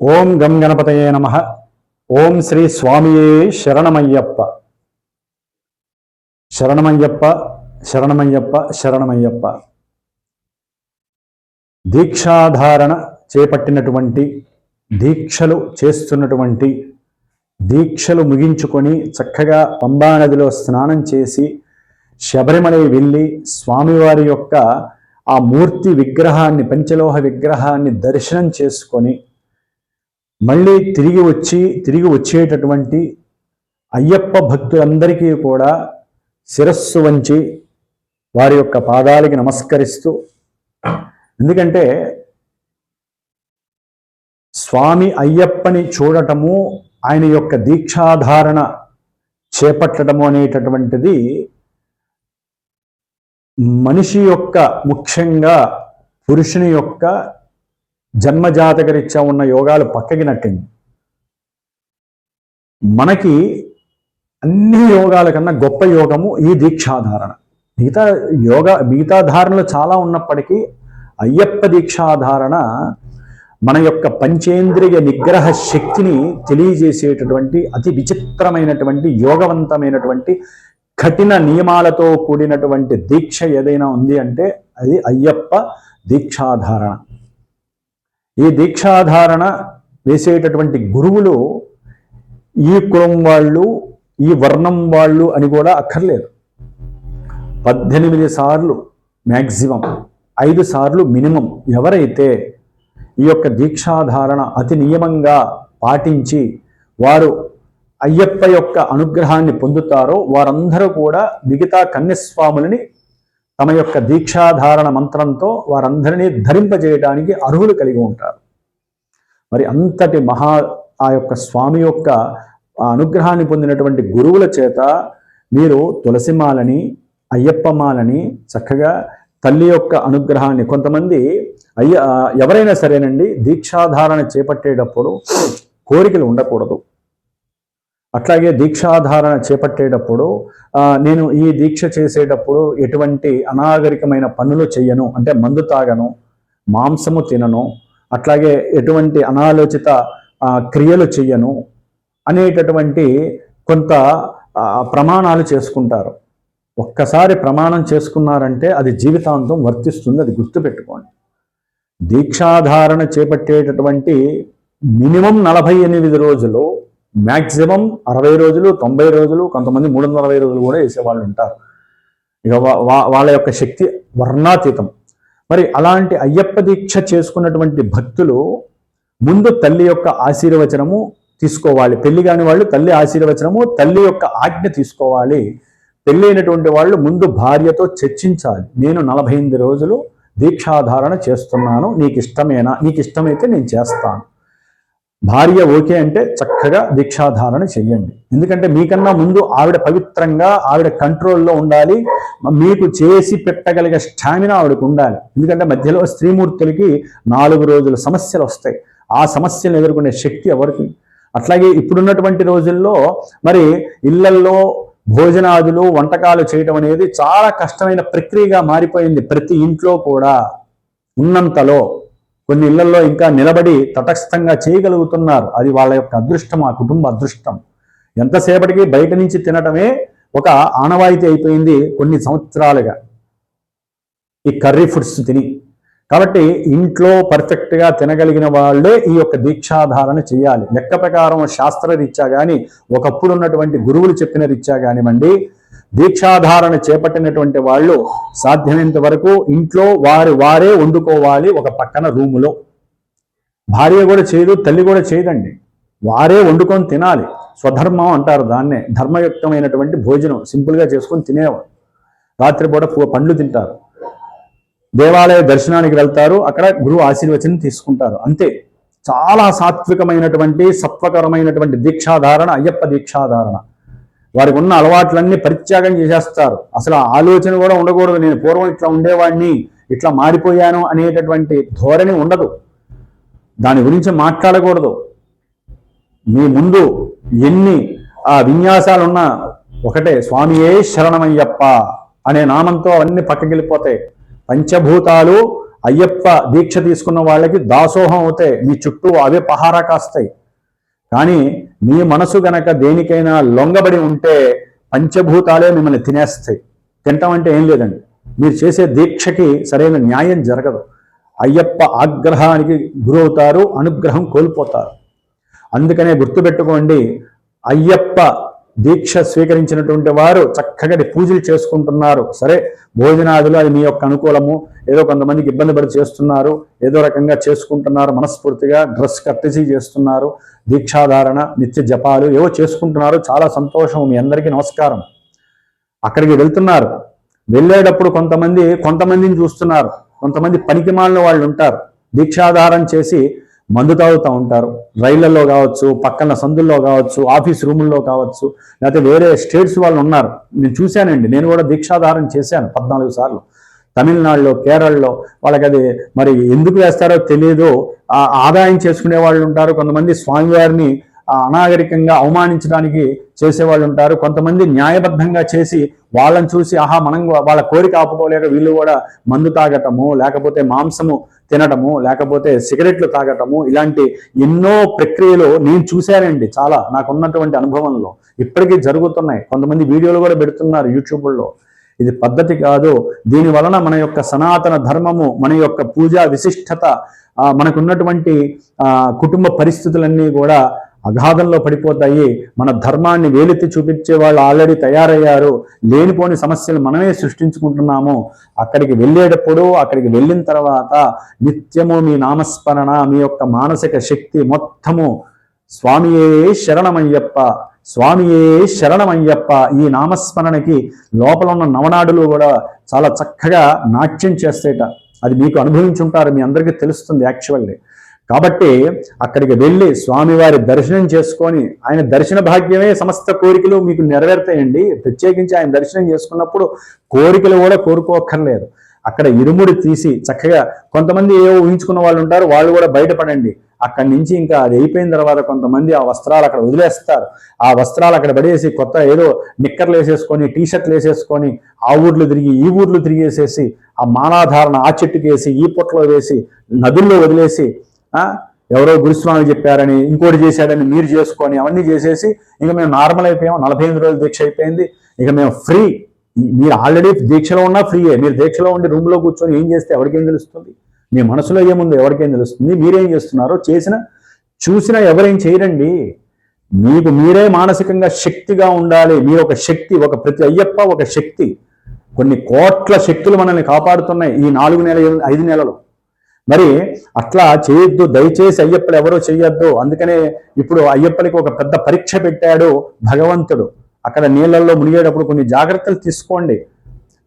ఓం గం గణపతయే నమ. ఓం శ్రీ స్వామియే శరణమయ్యప్ప. శరణమయ్యప్ప శరణమయ్యప్ప శరణమయ్యప్ప. దీక్షాధారణ చేపట్టినటువంటి దీక్షలు చేస్తున్నటువంటి దీక్షలు ముగించుకొని చక్కగా పంబా నదిలో స్నానం చేసి శబరిమలై వెళ్ళి స్వామివారి యొక్క ఆ మూర్తి విగ్రహాన్ని పంచలోహ విగ్రహాన్ని దర్శనం చేసుకొని మళ్ళీ తిరిగి వచ్చి తిరిగి వచ్చేటటువంటి అయ్యప్ప భక్తులందరికీ కూడా శిరస్సు వంచి వారి యొక్క పాదాలకి నమస్కరిస్తూ ఎందుకంటే స్వామి అయ్యప్పని చూడటము ఆయన యొక్క దీక్షాధారణ చేపట్టడము అనేటటువంటిది మనిషి యొక్క ముఖ్యంగా పురుషుని యొక్క జన్మజాతకరీత్యా ఉన్న యోగాలు పక్కకి నట్టింది మనకి అన్ని యోగాల కన్నా గొప్ప యోగము ఈ దీక్షాధారణ. మిగతా యోగ మిగతా ధారణలు చాలా ఉన్నప్పటికీ అయ్యప్ప దీక్షాధారణ మన యొక్క పంచేంద్రియ నిగ్రహ శక్తిని తెలియజేసేటటువంటి అతి విచిత్రమైనటువంటి యోగవంతమైనటువంటి కఠిన నియమాలతో కూడినటువంటి దీక్ష ఏదైనా ఉంది అంటే అది అయ్యప్ప దీక్షాధారణ. ఈ దీక్షాధారణ వేసేటటువంటి గురువులు ఈ కులం వాళ్ళు ఈ వర్ణం వాళ్ళు అని కూడా అక్కర్లేదు. పద్దెనిమిది సార్లు మ్యాక్సిమం ఐదు సార్లు మినిమం ఎవరైతే ఈ యొక్క దీక్షాధారణ అతి నియమంగా పాటించి వారు అయ్యప్ప యొక్క అనుగ్రహాన్ని పొందుతారో వారందరూ కూడా మిగతా కన్యస్వాములని తమ యొక్క దీక్షాధారణ మంత్రంతో వారందరినీ ధరింపజేయడానికి అర్హులు కలిగి ఉంటారు. మరి అంతటి మహా ఆ యొక్క స్వామి యొక్క అనుగ్రహాన్ని పొందినటువంటి గురువుల చేత మీరు తులసిమాలని అయ్యప్పమాలని చక్కగా తల్లి యొక్క అనుగ్రహాన్ని కొంతమంది అయ్య ఎవరైనా సరేనండి దీక్షాధారణ చేపట్టేటప్పుడు కోరికలు ఉండకూడదు. అట్లాగే దీక్షాధారణ చేపట్టేటప్పుడు నేను ఈ దీక్ష చేసేటప్పుడు ఎటువంటి అనాగరికమైన పనులు చేయను అంటే మందు తాగను మాంసము తినను అట్లాగే ఎటువంటి అనాలోచిత క్రియలు చెయ్యను అనేటటువంటి కొంత ప్రమాణాలు చేసుకుంటారు. ఒక్కసారి ప్రమాణం చేసుకున్నారంటే అది జీవితాంతం వర్తిస్తుంది అది గుర్తుపెట్టుకోండి. దీక్షాధారణ చేపట్టేటటువంటి మినిమం నలభై ఎనిమిది రోజులు మ్యాక్సిమం అరవై రోజులు తొంభై రోజులు కొంతమంది మూడు వందల అరవై రోజులు కూడా వేసేవాళ్ళు ఉంటారు. ఇక వాళ్ళ యొక్క శక్తి వర్ణాతీతం. మరి అలాంటి అయ్యప్ప దీక్ష చేసుకున్నటువంటి భక్తులు ముందు తల్లి యొక్క ఆశీర్వచనము తీసుకోవాలి. పెళ్ళి కాని వాళ్ళు తల్లి ఆశీర్వచనము తల్లి యొక్క ఆజ్ఞ తీసుకోవాలి. పెళ్ళైనటువంటి వాళ్ళు ముందు భార్యతో చర్చించాలి. నేను నలభై ఎనిమిది రోజులు దీక్షాధారణ చేస్తున్నాను నీకు ఇష్టమేనా నీకు ఇష్టమైతే నేను చేస్తాను. భార్య ఓకే అంటే చక్కగా దీక్షాధారణ చెయ్యండి. ఎందుకంటే మీకన్నా ముందు ఆవిడ పవిత్రంగా ఆవిడ కంట్రోల్లో ఉండాలి. మీకు చేసి పెట్టగలిగే స్టామినా ఆవిడకు ఉండాలి. ఎందుకంటే మధ్యలో స్త్రీమూర్తులకి నాలుగు రోజుల సమస్యలు వస్తాయి. ఆ సమస్యలు ఎదుర్కొనే శక్తి ఎవరికి? అట్లాగే ఇప్పుడున్నటువంటి రోజుల్లో మరి ఇళ్ళల్లో భోజనాదులు వంటకాలు చేయటం అనేది చాలా కష్టమైన ప్రక్రియగా మారిపోయింది ప్రతి ఇంట్లో కూడా. ఉన్నంతలో కొన్ని ఇళ్ళలో ఇంకా నిలబడి తటస్థంగా చేయగలుగుతున్నారు. అది వాళ్ళ యొక్క అదృష్టం ఆ కుటుంబ అదృష్టం. ఎంతసేపటికి బయట నుంచి తినటమే ఒక ఆనవాయితీ అయిపోయింది కొన్ని సంవత్సరాలుగా. ఈ కర్రీ ఫుడ్స్ తిని. కాబట్టి ఇంట్లో పర్ఫెక్ట్గా తినగలిగిన వాళ్ళే ఈ యొక్క దీక్షాధారణ చేయాలి. లెక్క ప్రకారం శాస్త్రరీత్యా కానీ ఒకప్పుడు ఉన్నటువంటి గురువులు చెప్పిన రీత్యా కానివ్వండి దీక్షాధారణ చేపట్టినటువంటి వాళ్ళు సాధ్యమైనంత వరకు ఇంట్లో వారు వారే వండుకోవాలి ఒక పక్కన రూములో. భార్య కూడా చేయదు తల్లి కూడా చేయదండి. వారే వండుకొని తినాలి. స్వధర్మం అంటారు దాన్నే. ధర్మయుక్తమైనటువంటి భోజనం సింపుల్గా చేసుకొని తినేవారు. రాత్రిపూట పండ్లు తింటారు. దేవాలయ దర్శనానికి వెళ్తారు. అక్కడ గురువు ఆశీర్వచనం తీసుకుంటారు. అంతే. చాలా సాత్వికమైనటువంటి సత్వకరమైనటువంటి దీక్షాధారణ అయ్యప్ప దీక్షాధారణ. వారికి ఉన్న అలవాట్లన్నీ పరిత్యాగం చేసేస్తారు. అసలు ఆలోచన కూడా ఉండకూడదు. నేను పూర్వం ఇట్లా ఉండేవాడిని ఇట్లా మారిపోయాను అనేటటువంటి ధోరణి ఉండదు. దాని గురించి మాట్లాడకూడదు. మీ ముందు ఎన్ని ఆ విన్యాసాలున్నా ఒకటే స్వామియే శరణమయ్యప్ప అనే నామంతో అవన్నీ పక్కకెళ్ళిపోతాయి పంచభూతాలు అయ్యప్ప దీక్ష తీసుకున్న వాళ్ళకి దాసోహం అవుతాయి. మీ చుట్టూ అవే పహారా కాస్తాయి. కానీ మీ మనసు గనక దేనికైనా లొంగబడి ఉంటే పంచభూతాలే మిమ్మల్ని తినేస్తాయి. తింటామంటే ఏం లేదండి. మీరు చేసే దీక్షకి సరైన న్యాయం జరగదు. అయ్యప్ప ఆగ్రహానికి గురవుతారు అనుగ్రహం కోల్పోతారు. అందుకనే గుర్తుపెట్టుకోండి అయ్యప్ప దీక్ష స్వీకరించినటువంటి వారు చక్కగా పూజలు చేసుకుంటున్నారు. సరే భోజనాదులు అది మీ యొక్క అనుకూలము. ఏదో కొంతమందికి ఇబ్బంది పడి చేస్తున్నారు. ఏదో రకంగా చేసుకుంటున్నారు. మనస్ఫూర్తిగా డ్రెస్ కట్టేసి చేస్తున్నారు. దీక్షాధారణ నిత్య జపాలు ఏవో చేసుకుంటున్నారు. చాలా సంతోషం. మీ అందరికీ నమస్కారం. అక్కడికి వెళ్తున్నారు. వెళ్ళేటప్పుడు కొంతమంది కొంతమందిని చూస్తున్నారు. కొంతమంది పనికిమాలిన వాళ్ళు ఉంటారు. దీక్షాధారం చేసి మందు తాగుతూ ఉంటారు. రైళ్ళలో కావచ్చు పక్కన సందుల్లో కావచ్చు ఆఫీస్ రూముల్లో కావచ్చు లేకపోతే వేరే స్టేట్స్ వాళ్ళు ఉన్నారు. నేను చూశానండి. నేను కూడా దీక్షాధారం చేశాను పద్నాలుగు సార్లు. తమిళనాడులో కేరళలో వాళ్ళకి అది మరి ఎందుకు వేస్తారో తెలియదు ఆదాయం చేసుకునే వాళ్ళు ఉంటారు. కొంతమంది స్వామివారిని అనాగరికంగా అవమానించడానికి చేసేవాళ్ళు ఉంటారు. కొంతమంది న్యాయబద్ధంగా చేసి వాళ్ళని చూసి ఆహా మనం వాళ్ళ కోరిక ఆపుకోలేక వీళ్ళు కూడా మందు తాగటము లేకపోతే మాంసము తినటము లేకపోతే సిగరెట్లు తాగటము ఇలాంటి ఎన్నో ప్రక్రియలు నేను చూశానండి చాలా నాకున్నటువంటి అనుభవంలో. ఇప్పటికీ జరుగుతున్నాయి. కొంతమంది వీడియోలు కూడా పెడుతున్నారు యూట్యూబ్లో. ఇది పద్ధతి కాదు. దీని వలన మన యొక్క సనాతన ధర్మము మన యొక్క పూజా విశిష్టత మనకున్నటువంటి కుటుంబ పరిస్థితులన్నీ కూడా అగాధంలో పడిపోతాయి. మన ధర్మాన్ని వేలెత్తి చూపించే వాళ్ళు ఆల్రెడీ తయారయ్యారు. లేనిపోని సమస్యలు మనమే సృష్టించుకుంటున్నాము. అక్కడికి వెళ్ళేటప్పుడు అక్కడికి వెళ్ళిన తర్వాత నిత్యము మీ నామస్మరణ మీ యొక్క మానసిక శక్తి మొత్తము స్వామియే శరణమయ్యప్ప స్వామియే శరణమయ్యప్ప ఈ నామస్మరణకి లోపల ఉన్న నవనాడులు కూడా చాలా చక్కగా నాట్యం చేస్తేట. అది మీకు అనుభవించుంటారు మీ అందరికీ తెలుస్తుంది యాక్చువల్లీ. కాబట్టి అక్కడికి వెళ్ళి స్వామివారి దర్శనం చేసుకొని ఆయన దర్శన భాగ్యమే సమస్త కోరికలు మీకు నెరవేరుతాయండి. ప్రత్యేకించి ఆయన దర్శనం చేసుకున్నప్పుడు కోరికలు కూడా కోరుకోక్కర్లేదు. అక్కడ ఇరుముడి తీసి చక్కగా కొంతమంది ఏవో ఊహించుకున్న వాళ్ళు ఉంటారు వాళ్ళు కూడా బయటపడండి. అక్కడి నుంచి ఇంకా అది అయిపోయిన తర్వాత కొంతమంది ఆ వస్త్రాలు అక్కడ వదిలేస్తారు. ఆ వస్త్రాలు అక్కడ పడేసి కొత్త ఏదో నిక్కర్లు వేసేసుకొని టీ షర్ట్లు వేసేసుకొని ఆ ఊర్లు తిరిగి ఈ ఊర్లు తిరిగేసేసి ఆ మానాధారణ ఆ చెట్టుకేసి ఈ పొట్లో వేసి నదుల్లో వదిలేసి ఎవరో గురుస్వామి చెప్పారని ఇంకోటి చేశాడని మీరు చేసుకొని అవన్నీ చేసేసి ఇక మేము నార్మల్ అయిపోయాం నలభై ఎనిమిది రోజులు దీక్ష అయిపోయింది. ఇక మేము ఫ్రీ మీరు ఆల్రెడీ దీక్షలో ఉన్నా ఫ్రీయే మీరు దీక్షలో ఉండి రూమ్లో కూర్చొని ఏం చేస్తే ఎవరికేం తెలుస్తుంది? మీ మనసులో ఏముందో ఎవరికేం తెలుస్తుంది? మీరేం చేస్తున్నారో చేసిన చూసినా ఎవరేం చేయరండి? మీకు మీరే మానసికంగా శక్తిగా ఉండాలి. మీరు ఒక శక్తి ఒక ప్రతి అయ్యప్ప ఒక శక్తి. కొన్ని కోట్ల శక్తులు మనల్ని కాపాడుతున్నాయి ఈ నాలుగు నెల ఐదు నెలలు. మరి అట్లా చేయొద్దు దయచేసి అయ్యప్పలు ఎవరో చేయొద్దు. అందుకనే ఇప్పుడు అయ్యప్పలకి ఒక పెద్ద పరీక్ష పెట్టాడు భగవంతుడు. అక్కడ నీళ్ళల్లో మునిగేటప్పుడు కొన్ని జాగ్రత్తలు తీసుకోండి.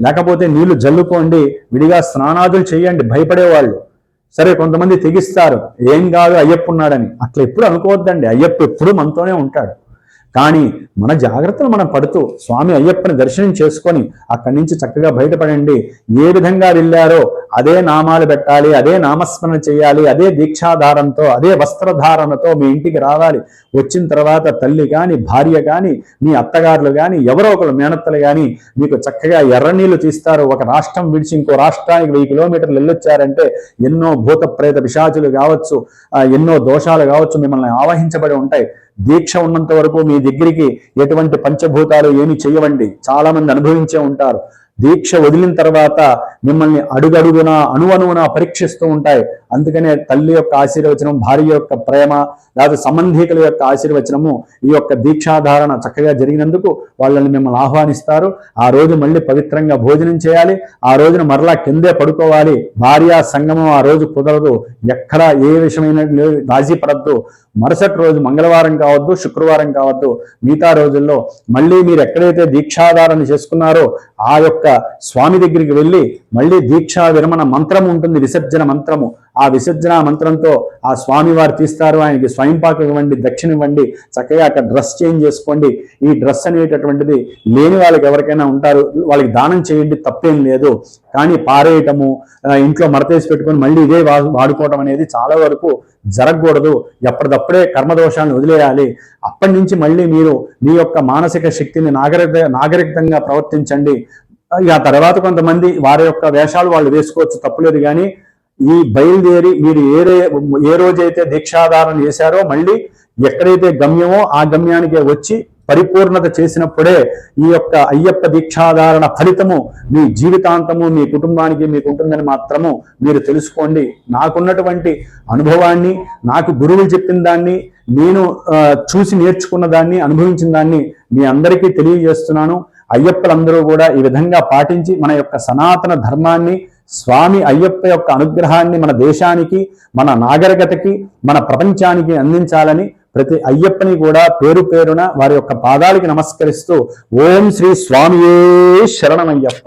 లేకపోతే నీళ్ళు జల్లుకోండి. విడిగా స్నానాదులు చేయండి భయపడేవాళ్ళు. సరే కొంతమంది తెగిస్తారు. ఏం కాదు అయ్యప్ప ఉన్నాడని. అట్లా ఎప్పుడు అనుకోవద్దండి. అయ్యప్ప ఎప్పుడు మనతోనే ఉంటాడు. కానీ మన జాగ్రత్తలు మనం పడుతూ స్వామి అయ్యప్పని దర్శనం చేసుకొని అక్కడి నుంచి చక్కగా బయటపడండి. ఏ విధంగా వెళ్ళారో అదే నామాలు పెట్టాలి అదే నామస్మరణ చేయాలి అదే దీక్షాధారంతో అదే వస్త్రధారణతో మీ ఇంటికి రావాలి. వచ్చిన తర్వాత తల్లి కానీ భార్య కానీ మీ అత్తగారులు కానీ ఎవరో ఒకరు మేనత్తలు కానీ మీకు చక్కగా ఎర్రనీళ్ళు తీస్తారు. ఒక రాష్ట్రం విడిచి ఇంకో రాష్ట్రానికి వెయ్యి కిలోమీటర్లు వెళ్ళొచ్చారంటే ఎన్నో భూత ప్రేత పిశాచులు కావచ్చు ఎన్నో దోషాలు కావచ్చు మిమ్మల్ని ఆవహించబడి ఉంటాయి. దీక్ష ఉన్నంత వరకు మీ దగ్గరికి ఎటువంటి పంచభూతాలు ఏమి చేయవండి. చాలా మంది అనుభవించే ఉంటారు. దీక్ష వదిలిన తర్వాత మిమ్మల్ని అడుగడుగున అణువణువున పరీక్షిస్తూ ఉంటాయి. అందుకనే తల్లి యొక్క ఆశీర్వచనం భార్య యొక్క ప్రేమ లేదా సంబంధీకుల యొక్క ఆశీర్వచనము ఈ యొక్క దీక్షాధారణ చక్కగా జరిగినందుకు వాళ్ళని మిమ్మల్ని ఆహ్వానిస్తారు. ఆ రోజు మళ్ళీ పవిత్రంగా భోజనం చేయాలి. ఆ రోజున మరలా కిందే పడుకోవాలి. భార్య సంగమం ఆ రోజు కుదరదు. ఎక్కడ ఏ విషయమైన రాజీ పడద్దు. మరుసటి రోజు మంగళవారం కావద్దు శుక్రవారం కావద్దు. మిగతా రోజుల్లో మళ్ళీ మీరు ఎక్కడైతే దీక్షాధారణ చేసుకున్నారో ఆ యొక్క స్వామి దగ్గరికి వెళ్ళి మళ్ళీ దీక్షా విరమణ మంత్రం ఉంటుంది విసర్జన మంత్రము. ఆ విసర్జన మంత్రంతో ఆ స్వామి వారు తీస్తారు ఆయనకి స్వయంపాకం ఇవ్వండి దక్షిణ ఇవ్వండి చక్కగా అక్కడ డ్రెస్ చేంజ్ చేసుకోండి. ఈ డ్రెస్ అనేటటువంటిది లేని వాళ్ళకి ఎవరికైనా ఉంటారు వాళ్ళకి దానం చేయండి తప్పేం లేదు. కానీ పారేయటము ఇంట్లో మరతేసి పెట్టుకొని మళ్ళీ ఇదే వాడుకోవడం అనేది చాలా వరకు జరగకూడదు. ఎప్పటిదప్పుడే కర్మదోషాలను వదిలేయాలి. అప్పటి నుంచి మళ్ళీ మీరు మీ యొక్క మానసిక శక్తిని నాగరిక నాగరికంగా ప్రవర్తించండి. ఇక ఆ తర్వాత కొంతమంది వారి యొక్క వేషాలు వాళ్ళు వేసుకోవచ్చు తప్పులేదు కానీ ఈ బయలుదేరి మీరు ఏ రే- ఏ రోజైతే దీక్షాధారణ చేశారో మళ్ళీ ఎక్కడైతే గమ్యమో ఆ గమ్యానికి వచ్చి పరిపూర్ణత చేసినప్పుడే ఈ యొక్క అయ్యప్ప దీక్షాధారణ ఫలితము మీ జీవితాంతము మీ కుటుంబానికి మీకు ఉంటుందని మాత్రము మీరు తెలుసుకోండి. నాకున్నటువంటి అనుభవాన్ని నాకు గురువులు చెప్పిన దాన్ని నేను చూసి నేర్చుకున్న దాన్ని అనుభవించిన దాన్ని మీ అందరికీ తెలియజేస్తున్నాను. అయ్యప్పలందరూ కూడా ఈ విధంగా పాటించి మన యొక్క సనాతన ధర్మాన్ని స్వామి అయ్యప్ప యొక్క అనుగ్రహాన్ని మన దేశానికి మన నాగరికతకి మన ప్రపంచానికి అందించాలని ప్రతి అయ్యప్పని కూడా పేరు పేరున వారి యొక్క పాదాలకి నమస్కరిస్తూ ఓం శ్రీ స్వామియే శరణమయ్యప్ప.